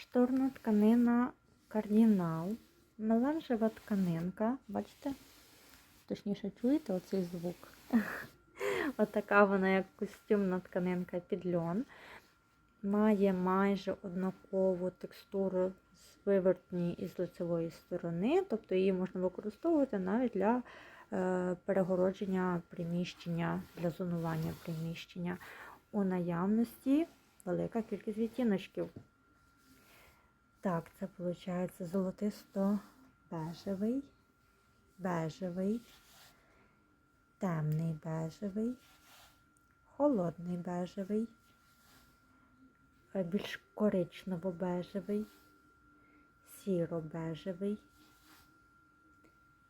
Шторна тканина кардінал. Меланжева тканинка. Бачите? Точніше, чуєте оцей звук? Отака вона, як костюмна тканинка під льон. Має майже однакову текстуру з вивертній і з лицевої сторони, тобто її можна використовувати навіть для е, перегородження приміщення, для зонування приміщення. У наявності велика кількість відтіночків. Так, це виходить золотисто бежевий, бежевий, темний бежевий, холодний бежевий, е, більш коричнево-бежевий, сіро-бежевий,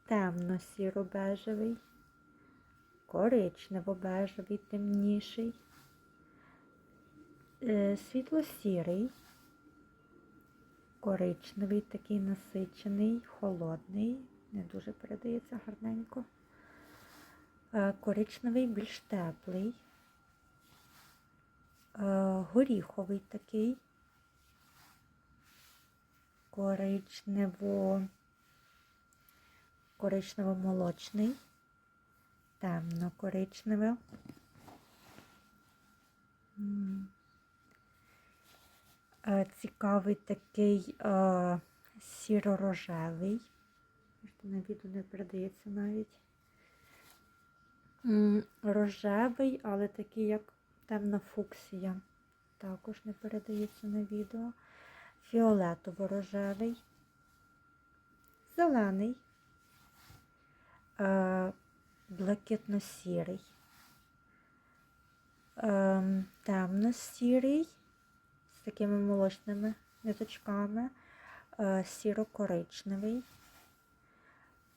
темно-сіро-бежевий, коричнево-бежевий, темніший, е, світло-сірий, коричневий, такий насичений, холодний, не дуже передається гарненько. Е, Коричневий більш теплий, Е, горіховий такий, коричнево, коричнево-молочний, темно-коричневе. М. Цікавий такий е, сіро-рожевий. На відео не передається навіть. Рожевий, але такий, як темна фуксія. Також не передається на відео. Фіолетово-рожевий, зелений, е, блакитно-сірий, е, темно-сірий такими молочними ниточками, е, сіро-коричневий,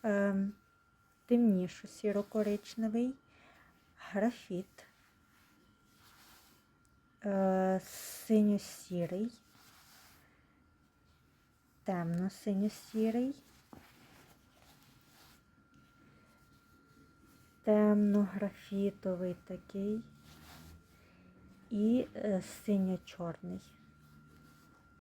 е, темніше сіро-коричневий, графіт, е, синьо-сірий, темно-синьо-сірий, темно-графітовий такий. І синьо-чорний.